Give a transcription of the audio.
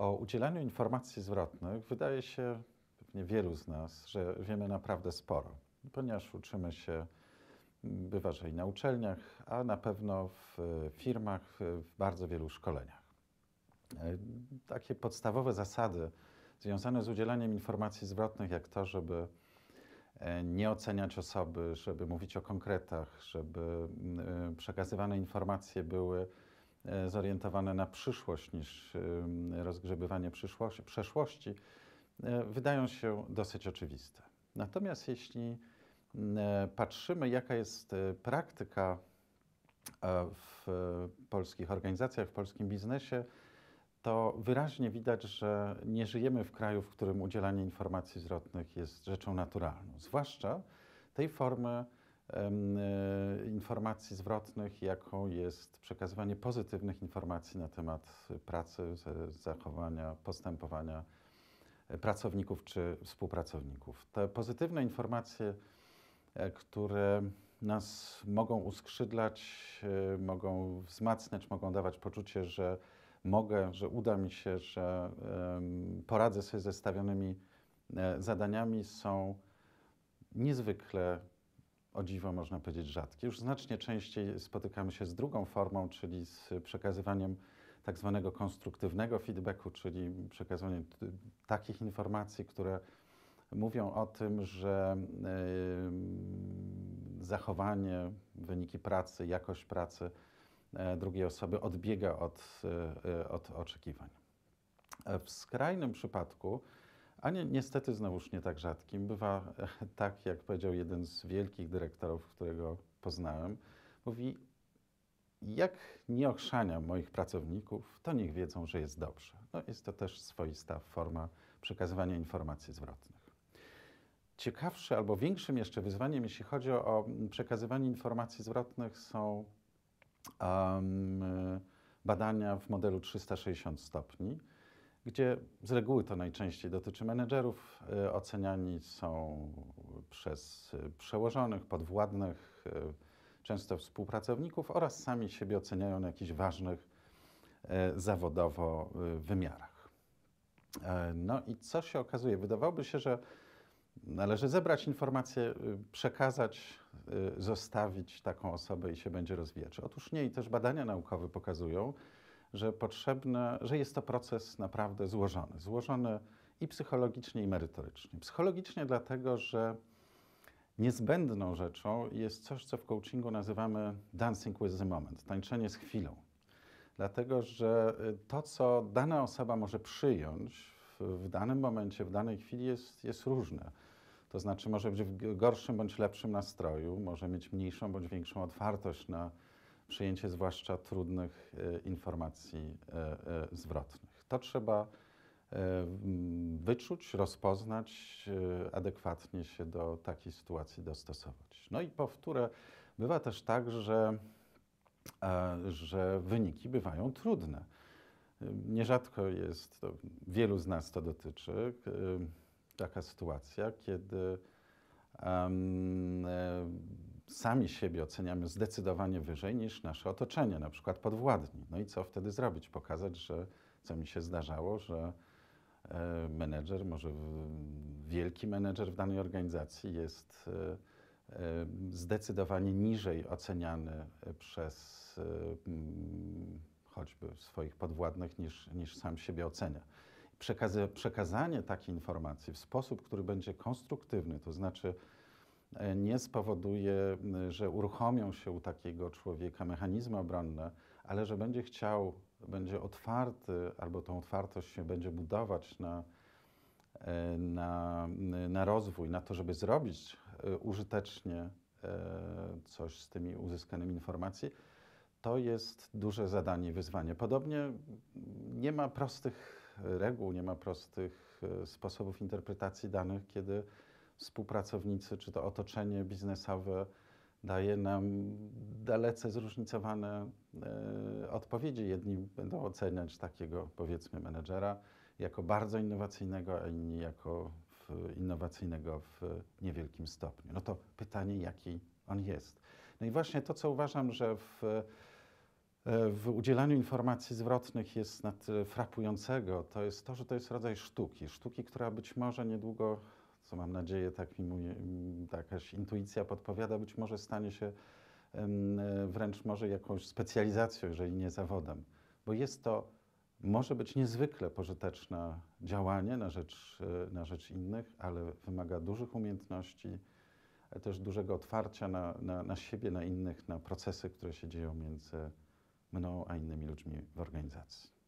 O udzielaniu informacji zwrotnych wydaje się pewnie wielu z nas, że wiemy naprawdę sporo, ponieważ uczymy się, bywa, że i na uczelniach, a na pewno w firmach, w bardzo wielu szkoleniach. E, takie podstawowe zasady związane z udzielaniem informacji zwrotnych, jak to, żeby e, nie oceniać osoby, żeby mówić o konkretach, żeby e, przekazywane informacje były zorientowane na przyszłość niż rozgrzebywanie przeszłości, wydają się dosyć oczywiste. Natomiast jeśli patrzymy, jaka jest praktyka w polskich organizacjach, w polskim biznesie, to wyraźnie widać, że nie żyjemy w kraju, w którym udzielanie informacji zwrotnych jest rzeczą naturalną. Zwłaszcza tej formy e, informacji zwrotnych, jaką jest przekazywanie pozytywnych informacji na temat pracy, zachowania, postępowania e, pracowników czy współpracowników. Te pozytywne informacje, e, które nas mogą uskrzydlać, mogą wzmacniać, mogą dawać poczucie, że mogę, że uda mi się, że poradzę sobie ze stawionymi e, zadaniami, są niezwykle, o dziwo można powiedzieć, rzadkie. Już znacznie częściej spotykamy się z drugą formą, czyli z przekazywaniem tak zwanego konstruktywnego feedbacku, czyli przekazywaniem takich informacji, które mówią o tym, że zachowanie, wyniki pracy, jakość pracy E, drugiej osoby odbiega od, e, od oczekiwań. E, w skrajnym przypadku, a nie, niestety znowuż nie tak rzadkim, bywa tak, jak powiedział jeden z wielkich dyrektorów, którego poznałem, mówi, jak nie ochrzaniam moich pracowników, to niech wiedzą, że jest dobrze. No, jest to też swoista forma przekazywania informacji zwrotnych. Ciekawsze albo większym jeszcze wyzwaniem, jeśli chodzi o przekazywanie informacji zwrotnych, są um, badania w modelu 360 stopni, gdzie z reguły to najczęściej dotyczy menedżerów. E, oceniani są przez przełożonych, podwładnych, e, często współpracowników oraz sami siebie oceniają na jakichś ważnych zawodowo wymiarach. No i co się okazuje? Wydawałoby się, że Należy zebrać informacje, y, przekazać, y, zostawić taką osobę i się będzie rozwijać. Otóż nie, i też badania naukowe pokazują, że potrzebne, że jest to proces naprawdę złożony. Złożony i psychologicznie, i merytorycznie. Psychologicznie dlatego, że niezbędną rzeczą jest coś, co w coachingu nazywamy dancing with the moment, tańczenie z chwilą. Dlatego, że y, to, co dana osoba może przyjąć w danym momencie, w danej chwili jest, jest różne. To znaczy może być w gorszym bądź lepszym nastroju, może mieć mniejszą bądź większą otwartość na przyjęcie zwłaszcza trudnych e, informacji e, e, zwrotnych. To trzeba wyczuć, rozpoznać, adekwatnie się do takiej sytuacji dostosować. No i powtórę, bywa też tak, że, że wyniki bywają trudne. Nierzadko jest, to, wielu z nas to dotyczy, taka sytuacja, kiedy sami siebie oceniamy zdecydowanie wyżej niż nasze otoczenie, na przykład podwładni. No i co wtedy zrobić? Pokazać, że co mi się zdarzało, że e, menedżer, może wielki menedżer w danej organizacji jest e, e, zdecydowanie niżej oceniany przez choćby swoich podwładnych niż, niż sam siebie ocenia. Przekazanie takiej informacji w sposób, który będzie konstruktywny, to znaczy nie spowoduje, że uruchomią się u takiego człowieka mechanizmy obronne, ale że będzie chciał, będzie otwarty, albo tą otwartość się będzie budować na, e, na, na rozwój, na to, żeby zrobić e, użytecznie coś z tymi uzyskanymi informacjami, to jest duże zadanie i wyzwanie. Podobnie nie ma prostych reguł, nie ma prostych e, sposobów interpretacji danych, kiedy współpracownicy czy to otoczenie biznesowe daje nam dalece zróżnicowane e, odpowiedzi. Jedni będą oceniać takiego, powiedzmy, menedżera jako bardzo innowacyjnego, a inni jako w, innowacyjnego w niewielkim stopniu. No to pytanie, jaki on jest. No i właśnie to, co uważam, że w e, w udzielaniu informacji zwrotnych jest na frapującego, to jest to, że to jest rodzaj sztuki. Sztuki, która być może niedługo, co mam nadzieję, tak mi mój, mm, ta jakaś intuicja podpowiada, być może stanie się e, wręcz może jakąś specjalizacją, jeżeli nie zawodem. Bo jest to, może być niezwykle pożyteczne działanie na rzecz, e, na rzecz innych, ale wymaga dużych umiejętności, też dużego otwarcia na, na, na siebie, na innych, na procesy, które się dzieją między mną a innymi ludźmi w organizacji.